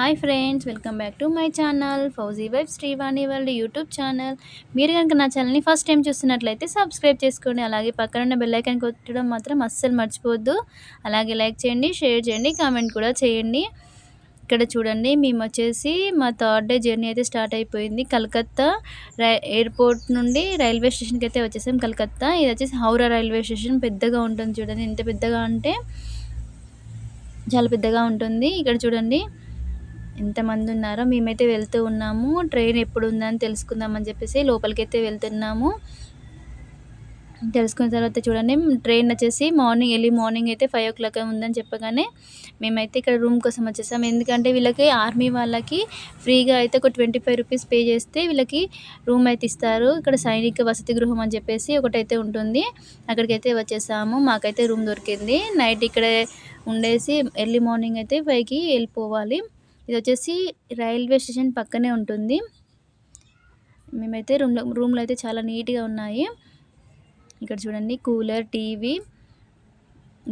Hi friends welcome back to my channel Fauji wife Srivani వాళ్ళ YouTube channel. మీరు కనుక నా ఛానల్ని ఫస్ట్ టైం చూస్తున్నట్లయితే సబ్స్క్రైబ్ చేసుకోండి. అలాగే పక్కన ఉన్న బెల్ కొట్టడం మాత్రం అస్సలు మర్చిపోవద్దు. అలాగే లైక్ చేయండి షేర్ చేయండి కామెంట్ కూడా చేయండి. ఇక్కడ చూడండి మేము వచ్చేసి మా థర్డ్ డే జర్నీ అయితే స్టార్ట్ అయిపోయింది. కలకత్తా రై ఎయిర్పోర్ట్ నుండి రైల్వే స్టేషన్కి అయితే వచ్చేసాం కలకత్తా. ఇది వచ్చేసి హౌరా రైల్వే స్టేషన్ పెద్దగా ఉంటుంది చూడండి. ఎంత పెద్దగా అంటే చాలా పెద్దగా ఉంటుంది. ఇక్కడ చూడండి ఎంతమంది ఉన్నారో మేమైతే వెళ్తూ ఉన్నాము. ట్రైన్ ఎప్పుడు ఉందని తెలుసుకుందామని చెప్పేసి లోపలికి అయితే వెళ్తున్నాము. తెలుసుకున్న తర్వాత చూడండి ట్రైన్ వచ్చేసి మార్నింగ్ ఎర్లీ మార్నింగ్ అయితే ఫైవ్ ఓ క్లాక్ ఉందని చెప్పగానే మేమైతే ఇక్కడ రూమ్ కోసం వచ్చేసాం. ఎందుకంటే వీళ్ళకి ఆర్మీ వాళ్ళకి ఫ్రీగా అయితే ఒక ట్వంటీ ఫైవ్ రూపీస్ పే చేస్తే వీళ్ళకి రూమ్ అయితే ఇస్తారు. ఇక్కడ సైనిక వసతి గృహం అని చెప్పేసి ఒకటైతే ఉంటుంది. అక్కడికైతే వచ్చేసాము. మాకైతే రూమ్ దొరికింది. నైట్ ఇక్కడే ఉండేసి ఎర్లీ మార్నింగ్ అయితే ఫైవ్కి వెళ్ళిపోవాలి. ఇది వచ్చేసి రైల్వే స్టేషన్ పక్కనే ఉంటుంది. మేమైతే రూమ్లో రూమ్లో అయితే చాలా నీట్గా ఉన్నాయి. ఇక్కడ చూడండి కూలర్ టీవీ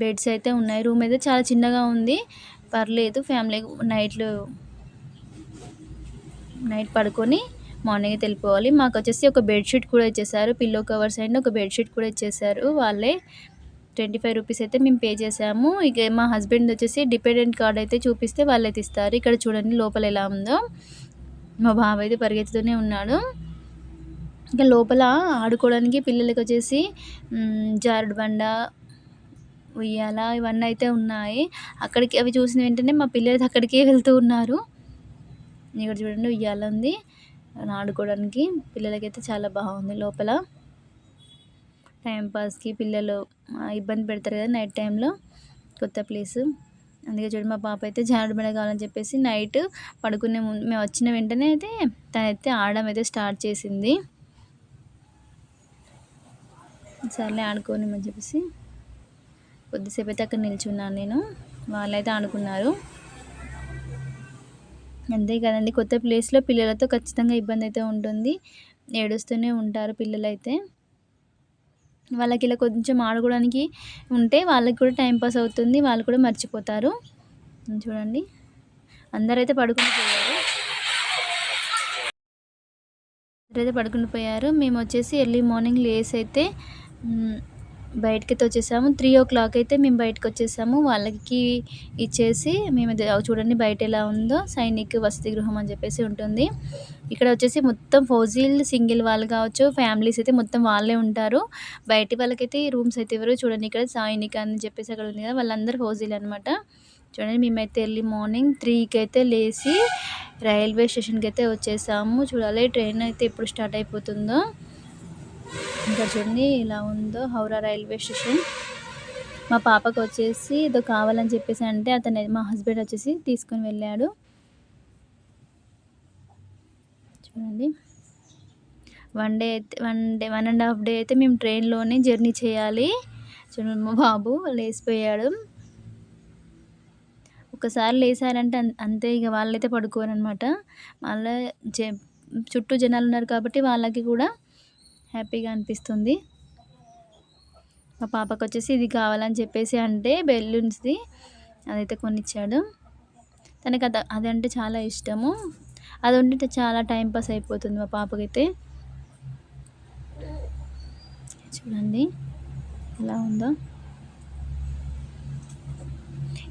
బెడ్స్ అయితే ఉన్నాయి. రూమ్ అయితే చాలా చిన్నగా ఉంది. పర్లేదు ఫ్యామిలీ నైట్లు నైట్ పడుకొని మార్నింగ్ అయితే వెళ్ళిపోవాలి. మాకు వచ్చేసి ఒక బెడ్షీట్ కూడా ఇచ్చేసారు. పిల్లో కవర్స్ అండ్ ఒక బెడ్షీట్ కూడా ఇచ్చేసారు వాళ్ళే. ట్వంటీ ఫైవ్ రూపీస్ అయితే మేము పే చేసాము ఇక మా హస్బెండ్ వచ్చేసి డిపెండెంట్ కార్డ్ అయితే చూపిస్తే వాళ్ళైతే ఇస్తారు. ఇక్కడ చూడండి లోపల ఎలా ఉందో. మా బాబు అయితే పరిగెత్తుతూనే ఉన్నాడు. ఇంకా లోపల ఆడుకోవడానికి పిల్లలకి వచ్చేసి జారుడు బండ ఉయ్యాల ఇవన్నీ అయితే ఉన్నాయి. అక్కడికి అవి చూసిన వెంటనే మా పిల్లలు అక్కడికే వెళ్తూ ఉన్నారు. ఇక్కడ చూడండి ఉయ్యాల ఉంది. ఆడుకోవడానికి పిల్లలకైతే చాలా బాగుంది లోపల. టైంపాస్కి పిల్లలు ఇబ్బంది పెడతారు కదా నైట్ టైంలో కొత్త ప్లేసు అందుకే చూడు మా పాప అయితే జారుడు బండ కావాలని చెప్పేసి నైట్ పడుకునే ముందు మేము వచ్చిన వెంటనే అయితే తనైతే ఆడడం అయితే స్టార్ట్ చేసింది. సర్లే ఆడుకోనిమని చెప్పేసి కొద్దిసేపు అయితే అక్కడ నిల్చున్నాను నేను. వాళ్ళైతే ఆడుకున్నారు. అంతే కదండి కొత్త ప్లేస్లో పిల్లలతో ఖచ్చితంగా ఇబ్బంది అయితే ఉంటుంది. ఏడుస్తూనే ఉంటారు పిల్లలైతే. వాళ్ళకి ఇలా కొంచెం ఆడుకోవడానికి ఉంటే వాళ్ళకి కూడా టైం పాస్ అవుతుంది వాళ్ళు కూడా మర్చిపోతారు. చూడండి. అందరైతే పడుకుని పోయారు. అందరైతే పడుకుని పోయారు. మేము వచ్చేసి ఎర్లీ మార్నింగ్ లేస్ అయితే బయటకైతే వచ్చేసాము త్రీ ఓ క్లాక్ అయితే మేము బయటకు వచ్చేసాము. వాళ్ళకి ఇచ్చేసి మేము చూడండి బయట ఎలా ఉందో సైనిక్ వసతి గృహం అని చెప్పేసి ఉంటుంది. ఇక్కడ వచ్చేసి మొత్తం ఫౌజీల్ సింగిల్ వాళ్ళు కావచ్చు. ఫ్యామిలీస్ అయితే మొత్తం వాళ్ళే ఉంటారు. బయటి వాళ్ళకైతే రూమ్స్ అయితే ఎవరు చూడండి ఇక్కడ సైనిక్ అని చెప్పేసి అక్కడ ఉంది కదా వాళ్ళందరూ ఫౌజీల్ అనమాట చూడండి మేమైతే ఎర్లీ మార్నింగ్ త్రీకి అయితే లేచి రైల్వే స్టేషన్కి అయితే వచ్చేసాము. చూడాలి ట్రైన్ అయితే ఎప్పుడు స్టార్ట్ అయిపోతుందో. ఇంకా చూడండి ఇలా ఉందో హౌరా రైల్వే స్టేషన్. మా పాపకు వచ్చేసి ఏదో కావాలని చెప్పేసి అంటే అతను మా హస్బెండ్ వచ్చేసి తీసుకొని వెళ్ళాడు. చూడండి. వన్ డే అయితే one day one and half day అయితే మేము ట్రైన్లోనే జర్నీ చేయాలి. చూడండి మా బాబు లేచిపోయాడు. ఒకసారి లేసారంటే అంతే ఇక వాళ్ళైతే పడుకోరనమాట మళ్ళీ చుట్టూ జనాలు ఉన్నారు కాబట్టి వాళ్ళకి కూడా హ్యాపీగా అనిపిస్తుంది. మా పాపకు వచ్చేసి ఇది కావాలని చెప్పేసి అంటే బెలూన్స్ది అదైతే కొనిచ్చాడు. తనకి అది అదంటే చాలా ఇష్టము. అది ఉంటే చాలా టైం పాస్ అయిపోతుంది మా పాపకైతే. చూడండి ఎలా ఉందో.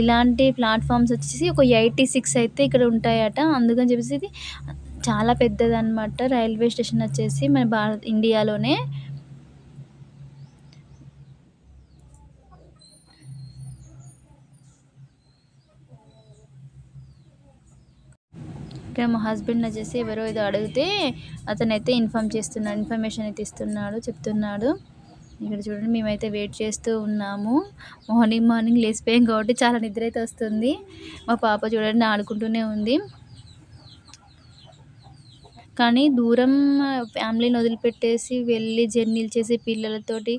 ఇలాంటి ప్లాట్ఫామ్స్ వచ్చేసి ఒక ఎయిటీ సిక్స్ అయితే ఇక్కడ ఉంటాయట. అందుకని చెప్పేసి ఇది చాలా పెద్దదనమాట రైల్వే స్టేషన్ వచ్చేసి మన భారత ఇండియాలోనే. ఇక్కడ మా హస్బెండ్ వచ్చేసి ఎవరో ఏదో అడిగితే అతనైతే ఇన్ఫామ్ చేస్తున్నాడు ఇన్ఫర్మేషన్ అయితే ఇస్తున్నాడు చెప్తున్నాడు. ఇక్కడ చూడండి మేమైతే వెయిట్ చేస్తూ ఉన్నాము. మార్నింగ్ మార్నింగ్ లేచిపోయాం కాబట్టి చాలా నిద్ర అయితే వస్తుంది. మా పాప చూడండి ఆడుకుంటూనే ఉంది. కానీ దూరం ఫ్యామిలీని వదిలిపెట్టేసి వెళ్ళి జర్నీలు చేసి పిల్లలతోటి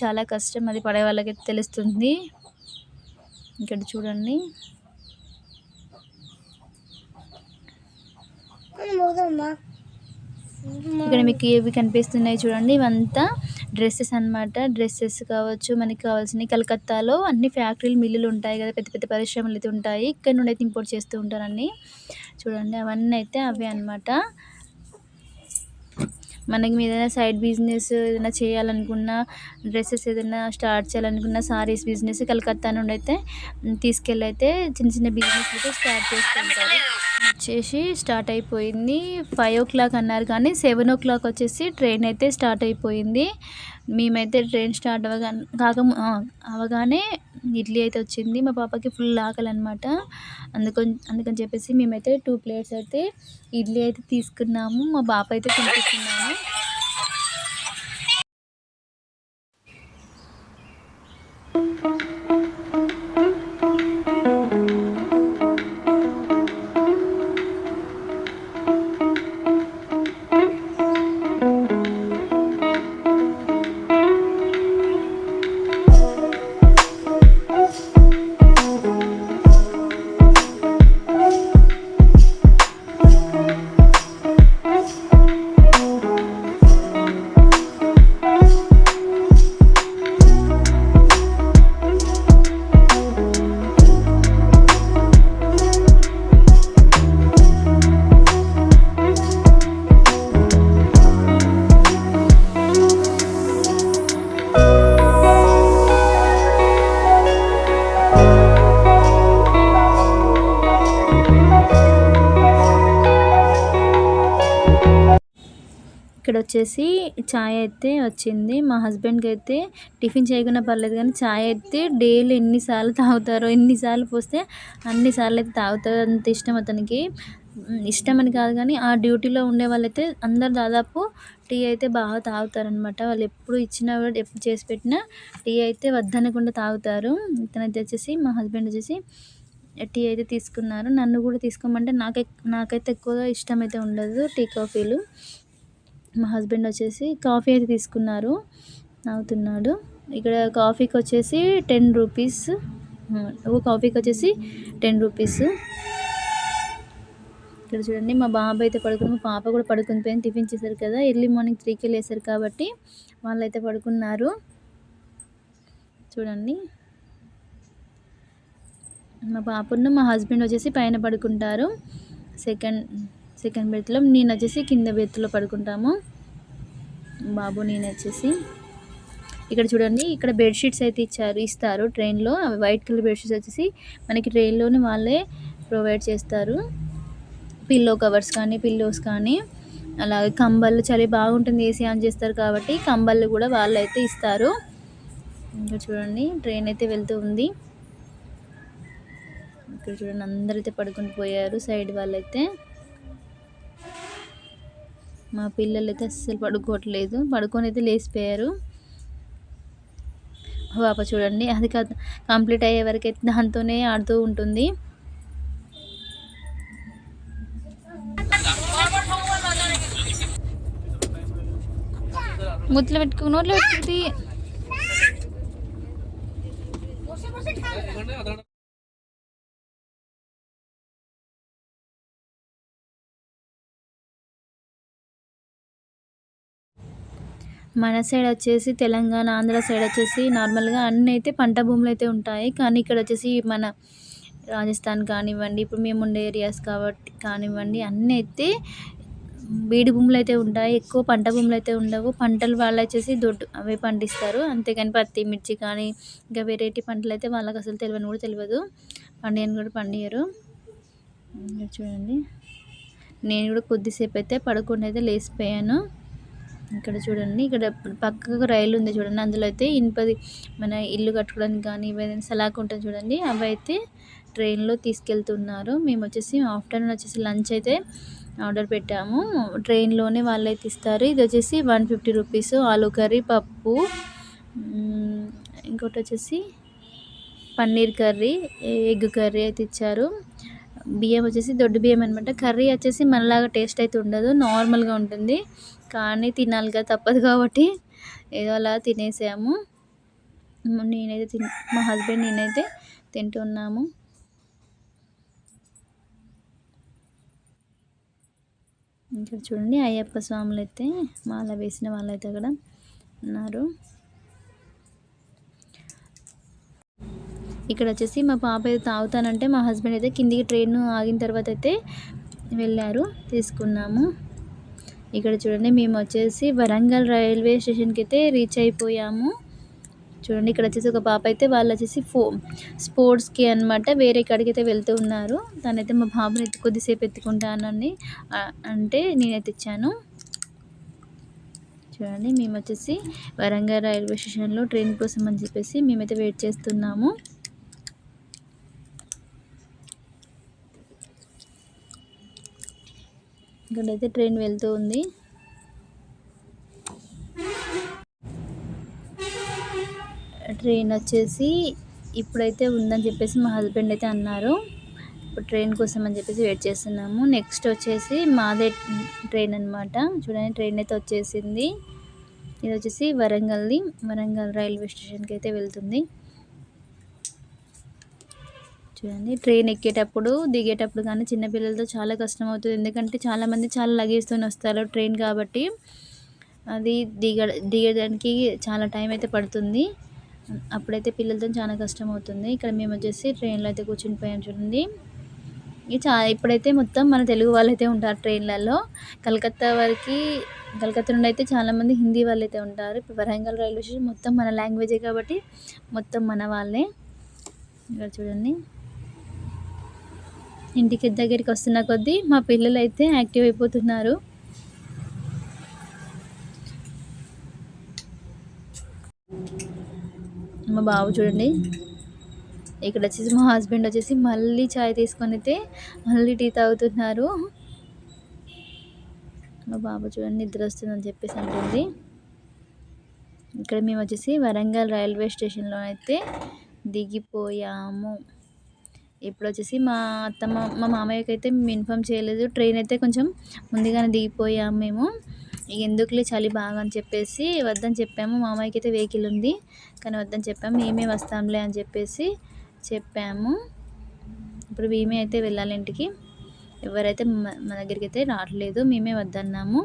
చాలా కష్టం. అది పడే వాళ్ళకి తెలుస్తుంది. ఇక్కడ చూడండి. ఇక్కడ మీకు ఏవి కనిపిస్తున్నాయి చూడండి. ఇవంతా డ్రెస్సెస్ అనమాట డ్రెస్సెస్ కావచ్చు మనకి కావాల్సినవి. కలకత్తాలో అన్ని ఫ్యాక్టరీలు మిల్లులు ఉంటాయి కదా. పెద్ద పెద్ద పరిశ్రమలు అయితే ఉంటాయి. ఇక్కడ నుండి అయితే ఇంపోర్ట్ చేస్తూ ఉంటారు అన్నీ చూడండి అవన్నీ అయితే అవే అనమాట మనకి ఏదైనా సైడ్ బిజినెస్ ఏదైనా చేయాలనుకున్నా డ్రెస్సెస్ ఏదైనా స్టార్ట్ చేయాలనుకున్న సారీస్ బిజినెస్ కలకత్తా నుండి అయితే తీసుకెళ్ళి అయితే చిన్న చిన్న బిజినెస్ అయితే స్టార్ట్ చేస్తుంటారు వచ్చేసి స్టార్ట్ అయిపోయింది. ఫైవ్ ఓ క్లాక్ అన్నారు కానీ సెవెన్ ఓ క్లాక్ వచ్చేసి ట్రైన్ అయితే స్టార్ట్ అయిపోయింది. మేమైతే ట్రైన్ స్టార్ట్ అవ్వగా కాక అవగానే ఇడ్లీ అయితే వచ్చింది. మా పాపకి ఫుల్ ఆకలి అనమాట అందుకని అందుకని చెప్పేసి మేమైతే టూ ప్లేట్స్ అయితే ఇడ్లీ అయితే తీసుకున్నాము. మా బాప అయితే తినిపిస్తున్నాము ఇక్కడ వచ్చేసి చాయ్ అయితే వచ్చింది. మా హస్బెండ్కి అయితే టిఫిన్ చేయకుండా పర్లేదు కానీ చాయ్ అయితే డైలీ ఎన్నిసార్లు తాగుతారో ఎన్నిసార్లు పోస్తే అన్నిసార్లు అయితే తాగుతారు. అంత ఇష్టం అతనికి. ఇష్టం అని కాదు కానీ ఆ డ్యూటీలో ఉండే వాళ్ళైతే అందరు దాదాపు టీ అయితే బాగా తాగుతారనమాట వాళ్ళు ఎప్పుడు ఇచ్చినా కూడా ఎప్పుడు చేసి పెట్టినా టీ అయితే వద్దనకుండా తాగుతారు. ఇతనైతే వచ్చేసి మా హస్బెండ్ వచ్చేసి టీ అయితే తీసుకున్నారు. నన్ను కూడా తీసుకోమంటే నాకై నాకైతే ఎక్కువగా ఇష్టం అయితే ఉండదు టీ కాఫీలు. మా హస్బెండ్ వచ్చేసి కాఫీ అయితే తీసుకున్నారు తాగుతున్నాడు. ఇక్కడ కాఫీకి వచ్చేసి టెన్ రూపీస్ ఓ కాఫీకి వచ్చేసి టెన్ రూపీస్. ఇక్కడ చూడండి మా బాబాయ్ అయితే పడుకుని మా పాప కూడా పడుకుని పోయింది టిఫిన్ చేశారు కదా. ఎర్లీ మార్నింగ్ త్రీకి వెళ్ళేసారు కాబట్టి వాళ్ళు అయితే పడుకున్నారు. చూడండి. మా పాపను మా హస్బెండ్ వచ్చేసి పైన పడుకుంటారు. సెకండ్ సెకండ్ బెత్లో నేను వచ్చేసి కింద బెత్తులో పడుకుంటాము. బాబు నేను వచ్చేసి ఇక్కడ చూడండి ఇక్కడ బెడ్షీట్స్ అయితే ఇచ్చారు ఇస్తారు ట్రైన్లో అవి వైట్ కలర్ బెడ్షీట్స్ వచ్చేసి మనకి ట్రైన్లోనే వాళ్ళే ప్రొవైడ్ చేస్తారు. పిల్లో కవర్స్ కానీ పిల్లోస్ కానీ అలాగే కంబళ్ళు చలి బాగుంటుంది ఏసీ ఆన్ చేస్తారు కాబట్టి కంబళ్ళు కూడా వాళ్ళు అయితే ఇస్తారు. ఇంకా చూడండి ట్రైన్ అయితే వెళ్తూ ఉంది. ఇక్కడ చూడండి అందరైతే పడుకుని పోయారు సైడ్ వాళ్ళైతే. మా పిల్లలు అయితే అస్సలు పడుకోవట్లేదు. పడుకొని అయితే లేచిపోయారు పాప చూడండి అది కాదు కంప్లీట్ అయ్యే వరకు అయితే దాంతోనే ఆడుతూ ఉంటుంది. ముద్దులు పెట్టుకు నోట్లో పెట్టుకుంది మన సైడ్ వచ్చేసి తెలంగాణ ఆంధ్ర సైడ్ వచ్చేసి నార్మల్గా అన్నీ అయితే పంట భూములు అయితే ఉంటాయి. కానీ ఇక్కడ వచ్చేసి మన రాజస్థాన్ కానివ్వండి ఇప్పుడు మేము ఉండే ఏరియాస్ కాబట్టి కానివ్వండి అన్నీ అయితే బీడి భూములు అయితే ఉంటాయి. ఎక్కువ పంట భూములు అయితే ఉండవు. పంటలు వాళ్ళు వచ్చేసి దొడ్డు అవే పండిస్తారు. అంతేకాని పత్తి మిర్చి కానీ ఇంకా వెరైటీ పంటలు అయితే వాళ్ళకి అసలు తెలియని కూడా తెలియదు. పండియని కూడా పండియరు. చూడండి. నేను కూడా కొద్దిసేపు అయితే పడుకుండా అయితే లేచిపోయాను. ఇక్కడ చూడండి ఇక్కడ పక్కకు రైలు ఉంది చూడండి అందులో అయితే ఇనుపది మన ఇల్లు కట్టుకోవడానికి కానీ ఏదైనా సలాక్ ఉంటుంది చూడండి అవి అయితే ట్రైన్లో తీసుకెళ్తున్నారు. మేము వచ్చేసి ఆఫ్టర్నూన్ వచ్చేసి లంచ్ అయితే ఆర్డర్ పెట్టాము. ట్రైన్లోనే వాళ్ళైతే ఇస్తారు ఇది వచ్చేసి వన్ ఫిఫ్టీ రూపీస్ ఆలు కర్రీ పప్పు ఇంకోటి వచ్చేసి పన్నీర్ కర్రీ ఎగ్ కర్రీ అయితే ఇచ్చారు. బియ్యం వచ్చేసి దొడ్డు బియ్యం అనమాట కర్రీ వచ్చేసి మనలాగా టేస్ట్ అయితే ఉండదు నార్మల్గా ఉంటుంది. కానీ తినాలి కదా తప్పదు కాబట్టి ఏదో అలా తినేసాము. నేనైతే తిన్ మా హస్బెండ్ నేనైతే తింటున్నాము. ఇక్కడ చూడండి అయ్యప్ప స్వాములు అయితే మాల వేసిన వాళ్ళైతే అక్కడ ఉన్నారు. ఇక్కడ వచ్చేసి మా పాప అయితే తాగుతానంటే మా హస్బెండ్ అయితే కిందికి ట్రైన్ ఆగిన తర్వాత అయితే వెళ్ళారు. తీసుకున్నాము. ఇక్కడ చూడండి మేము వచ్చేసి వరంగల్ రైల్వే స్టేషన్కి అయితే రీచ్ అయిపోయాము. చూడండి ఇక్కడ వచ్చేసి ఒక పాప అయితే వాళ్ళు వచ్చేసి ఫో స్పోర్ట్స్కి అనమాట వేరే కాడికి అయితే వెళ్తూ ఉన్నారు. తనైతే మా బాబుని ఎత్తి కొద్దిసేపు ఎత్తుకుంటానని అంటే నేనైతే ఇచ్చాను. చూడండి మేము వచ్చేసి వరంగల్ రైల్వే స్టేషన్లో ట్రైన్ కోసం అని చెప్పేసి మేమైతే వెయిట్ చేస్తున్నాము. ఇక్కడైతే ట్రైన్ వెళ్తూ ఉంది. ట్రైన్ వచ్చేసి ఇప్పుడైతే ఉందని చెప్పేసి మా హస్బెండ్ అయితే అన్నారు. ఇప్పుడు ట్రైన్ కోసం అని చెప్పేసి వెయిట్ చేస్తున్నాము. నెక్స్ట్ వచ్చేసి మాదే ట్రైన్ అనమాట చూడండి ట్రైన్ అయితే వచ్చేసింది. ఇది వచ్చేసి వరంగల్ది వరంగల్ రైల్వే స్టేషన్కి అయితే వెళ్తుంది. చూడండి. ట్రైన్ ఎక్కేటప్పుడు దిగేటప్పుడు కానీ చిన్నపిల్లలతో చాలా కష్టం అవుతుంది ఎందుకంటే చాలామంది చాలా లగేజ్తోనే వస్తారు ట్రైన్ కాబట్టి. అది దిగ దిగడానికి చాలా టైం అయితే పడుతుంది. అప్పుడైతే పిల్లలతో చాలా కష్టం అవుతుంది ఇక్కడ మేము వచ్చేసి ట్రైన్లో అయితే కూర్చుని పోయాం చూడండి. చా ఇప్పుడైతే మొత్తం మన తెలుగు వాళ్ళు అయితే ఉంటారు ట్రైన్లలో. కలకత్తా వరకు కలకత్తా నుండి అయితే చాలామంది హిందీ వాళ్ళు అయితే ఉంటారు. ఇప్పుడు వరంగల్ రైల్వే స్టేషన్ మొత్తం మన లాంగ్వేజే కాబట్టి మొత్తం మన వాళ్ళే. ఇక్కడ చూడండి. ఇంటికి దగ్గరికి వస్తున్న కొద్దీ మా పిల్లలు అయితే యాక్టివ్ అయిపోతున్నారు. మా బాబు చూడండి. ఇక్కడ వచ్చేసి మా హస్బెండ్ వచ్చేసి మళ్ళీ చాయ్ తీసుకొని అయితే మళ్ళీ టీ తాగుతున్నారు. మా బాబు చూడండి నిద్ర వస్తుందని చెప్పేసి అంటుంది. ఇక్కడ మేము వచ్చేసి వరంగల్ రైల్వే స్టేషన్లో అయితే దిగిపోయాము. ఇప్పుడు వచ్చేసి మా అత్తమ్మ మా మామయ్యకి అయితే మేము ఇన్ఫామ్ చేయలేదు. ట్రైన్ అయితే కొంచెం ముందుగానే దిగిపోయాము మేము. ఎందుకులే చలి బాగా అని చెప్పేసి వద్దని చెప్పాము. మామయ్యకి అయితే వెహికల్ ఉంది కానీ వద్దని చెప్పాము. మేమే వస్తాంలే అని చెప్పేసి చెప్పాము. ఇప్పుడు మేమే అయితే వెళ్ళాలి ఇంటికి. ఎవరైతే మా దగ్గరికి అయితే రావట్లేదు మేమే వద్దన్నాము.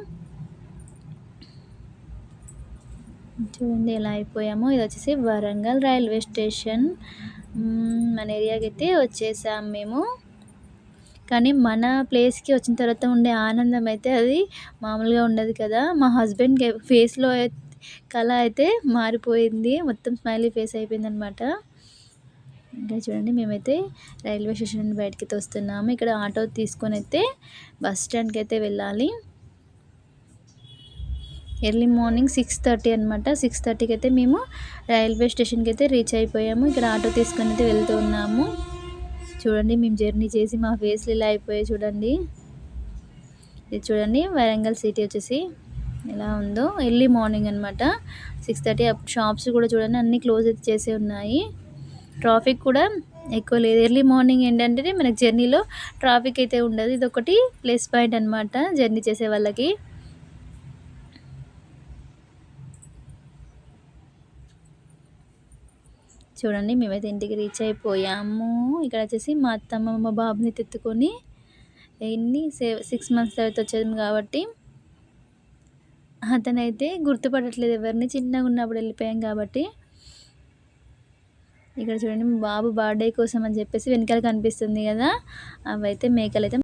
చూడండి ఎలా అయిపోయాము. ఇది వచ్చేసి వరంగల్ రైల్వే స్టేషన్. మన ఏరియాకి అయితే వచ్చేసాం మేము. కానీ మన ప్లేస్కి వచ్చిన తర్వాత ఉండే ఆనందం అయితే అది మామూలుగా ఉండదు కదా. మా హస్బెండ్ ఫేస్లో కళ అయితే మారిపోయింది. మొత్తం స్మైలీ ఫేస్ అయిపోయింది అనమాట ఇంకా చూడండి మేమైతే రైల్వే స్టేషన్ బయటకి వస్తున్నాము. ఇక్కడ ఆటో తీసుకొని అయితే బస్ స్టాండ్కి అయితే వెళ్ళాలి. ఎర్లీ మార్నింగ్ సిక్స్ థర్టీ అనమాట సిక్స్ థర్టీకి అయితే మేము రైల్వే స్టేషన్కి అయితే రీచ్ అయిపోయాము. ఇక్కడ ఆటో తీసుకొని అయితే వెళ్తూ ఉన్నాము. చూడండి మేము జర్నీ చేసి మా ఫేస్లు ఇలా అయిపోయాయి చూడండి. ఇది చూడండి వరంగల్ సిటీ వచ్చేసి ఎలా ఉందో. ఎర్లీ మార్నింగ్ అనమాట సిక్స్ థర్టీ షాప్స్ కూడా చూడండి అన్నీ క్లోజ్ అయితే చేసే ఉన్నాయి. ట్రాఫిక్ కూడా ఎక్కువ లేదు. ఎర్లీ మార్నింగ్ ఏంటంటే మనకి జర్నీలో ట్రాఫిక్ అయితే ఉండదు. ఇది ఒకటి ప్లస్ పాయింట్ అనమాట జర్నీ చేసే వాళ్ళకి. చూడండి మేమైతే ఇంటికి రీచ్ అయిపోయాము. ఇక్కడ వచ్చేసి మా అత్తమ్మ మా బాబుని తెత్తుకొని ఎన్ని సిక్స్ మంత్స్ తర్వాత వచ్చేది కాబట్టి అతనైతే గుర్తుపడట్లేదు ఎవరిని. చిన్నగా ఉన్నప్పుడు వెళ్ళిపోయాం కాబట్టి ఇక్కడ చూడండి బాబు బర్త్డే కోసం అని చెప్పేసి వెనకాల కనిపిస్తుంది కదా అవైతే మేకలు అయితే